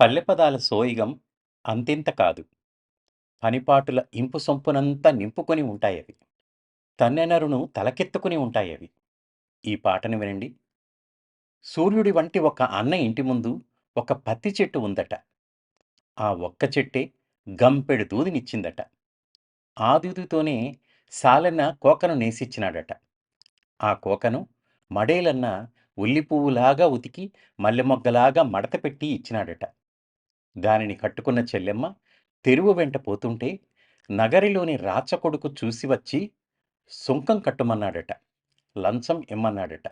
పల్లెపదాల సోయిగం అంతింత కాదు. పనిపాటుల ఇంపు సొంపునంతా నింపుకొని ఉంటాయవి. తన్నెనరును తలకెత్తుకుని ఉంటాయవి. ఈ పాటను వినండి. సూర్యుడి వంటి ఒక అన్న ఇంటి ముందు ఒక పత్తి చెట్టు ఉందట. ఆ ఒక్క చెట్టే గంపెడు దూదినిచ్చిందట. ఆ దూదితోనే సాలెన్న కోకను నేసిచ్చినాడట. ఆ కోకను మడేలన్న ఉల్లిపువ్వులాగా ఉతికి మల్లెమొగ్గలాగా మడతపెట్టి ఇచ్చినాడట. దానిని కట్టుకున్న చెల్లెమ్మ తెరువు వెంట పోతుంటే నగరిలోని రాచకొడుకు చూసి వచ్చి సుంకం కట్టమన్నాడట. లంచం ఇమ్మన్నాడట.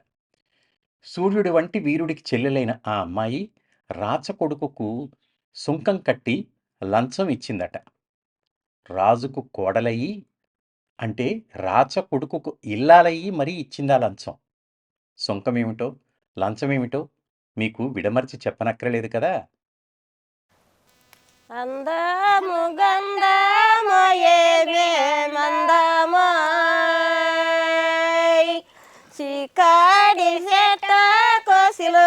సూర్యుడి వంటి వీరుడికి చెల్లెలైన ఆ అమ్మాయి రాచకొడుకుకు సుంకం కట్టి లంచం ఇచ్చిందట. రాజుకు కోడలయ్యి అంటే రాచకొడుకుకు ఇల్లాలయ్యి మరీ ఇచ్చిందా లంచం. సుంకమేమిటో, లంచమేమిటో మీకు విడమర్చి చెప్పనక్కరలేదు కదా! అందము గంధము ఏమే మందమోయ్ చికాడి చెట్ట కోసిలు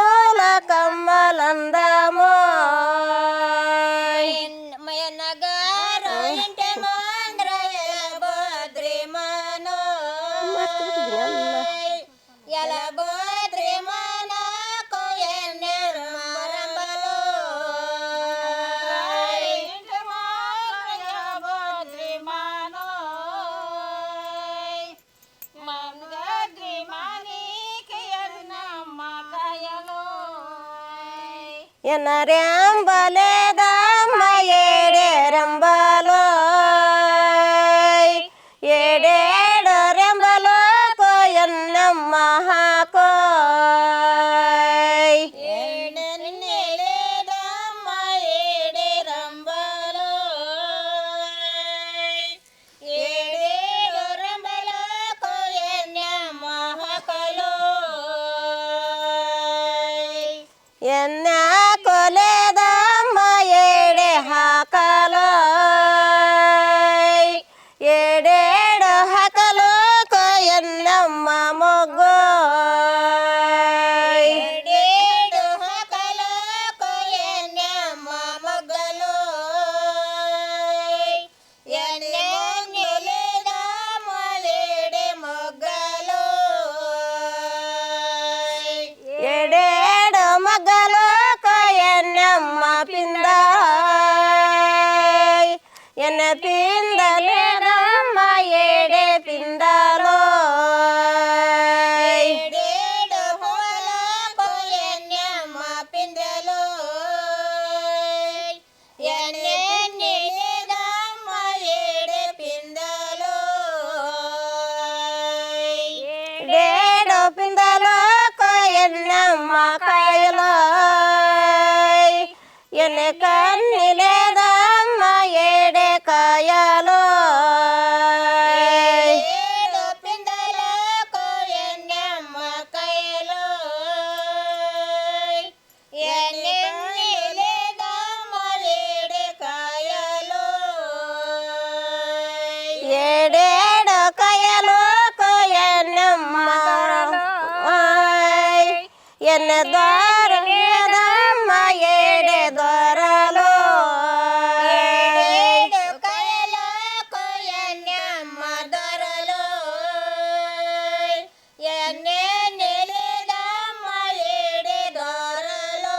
എന്നറിയാമ്പലേതമ്മയേടേരമ്പലോ ഏടേടൊരമ്പലോ കോയന്നമ്മ കോയ് എന്നാ పిందలేదమ్మ ఏడే పిందలో. ఏడేడు హోల కోయన్యమ్మ పిందెలో. ನನ್ನ ದ್ವಾರಮ್ಮ ಏಡೆ ದೊರಲು ಕೊಯ್ಯಮ್ಮ ದೊರಲು ಎನ್ನೆ ನೆಲೆದಮ್ಮ ಏಡೆ ದೊರಲು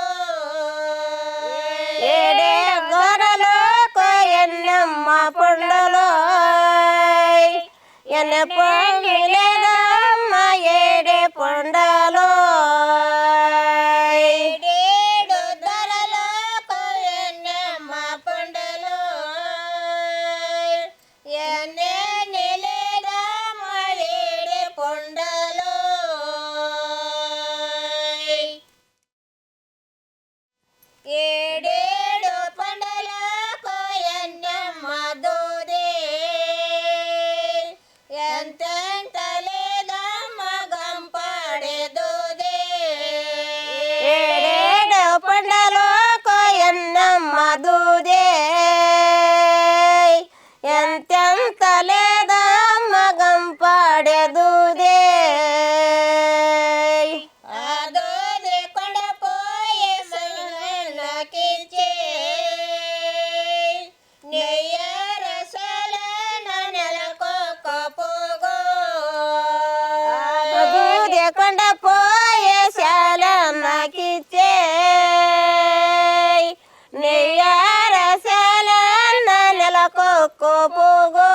ಏಡೆ ದೊರಲು ಕೊಯ್ಯನ್ನಮ್ಮ ಪೊಂಡಲು ಎನ್ನ ಪೊಂಡಿಲೆ ఏడేడు పండలో కోయన్నమ్మ దూదే ఎంతెంత లేదమ్మ గంపాడే దూదే ఏడేడు పండలో కోయన్నమ్మ దూదే ఎంతెంత లేకుండా పోయే శాలన్నకిచ్చే నెయ్యార శాలన్న నెలకొక్కు పోగో.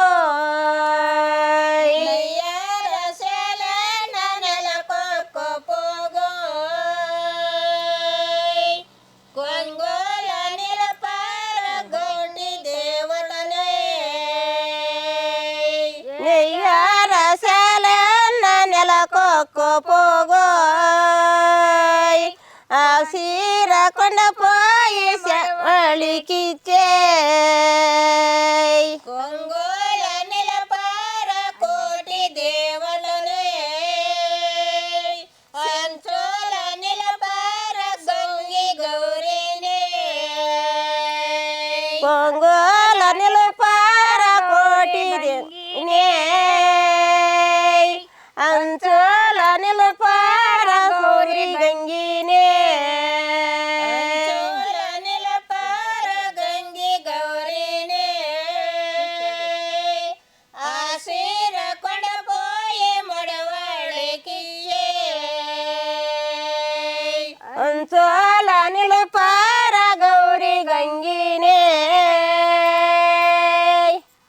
పోగోయ్. ఆ సీర కొండ పోయి శవళికిచ్చే நிலப்பார கோரி கங்கினே நிலப்பார கங்கி கௌரினே ஆசீர கொட போய மொடவழைக்கியே அஞ்சோல நிலப்பார கௌரி கங்கினே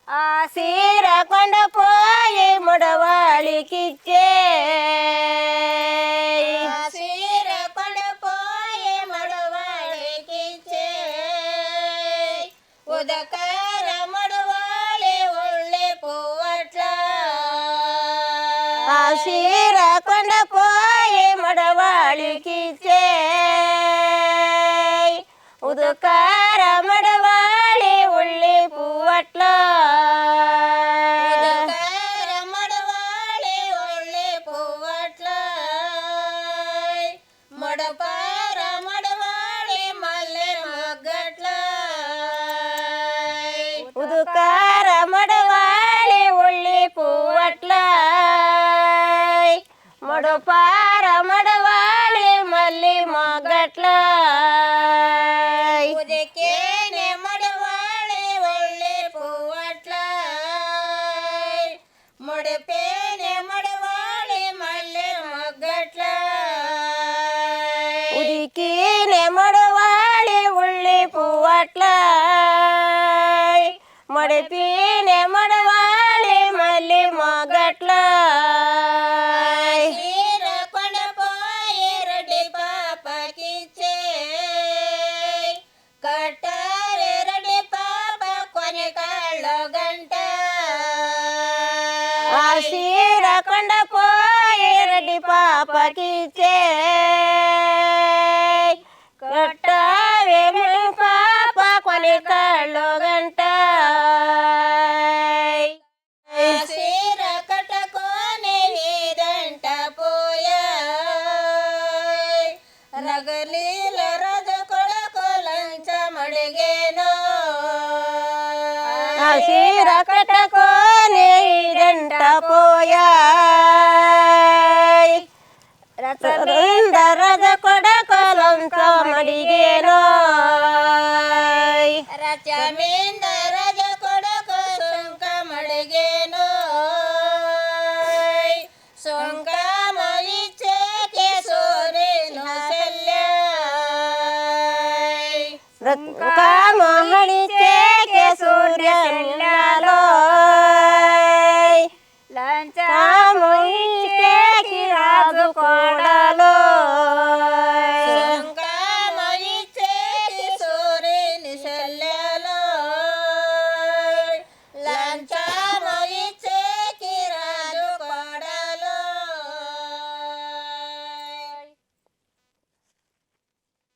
ஆசீர கொண்ட போய மொடவாளிக்கிச்சே ಹಸಿರ ಕೊಂಡ ಕೋಯಿ ಮಡವಾಳಿ ಕಿಚ್ಚೆ ಉದಕಾರ ಮಡವ మడిపి నెమడవాళి మల్లి మొగ్గట్ల ఆ సీర కట్టుకొని ఇదంట పోయా రథ కొడకలంతమడిగేనో రచమింద రజ కొడుకు సుంకమడిగేను సుంకమలిచ్చే సూర్యును కామోహణి చేకే సూర్య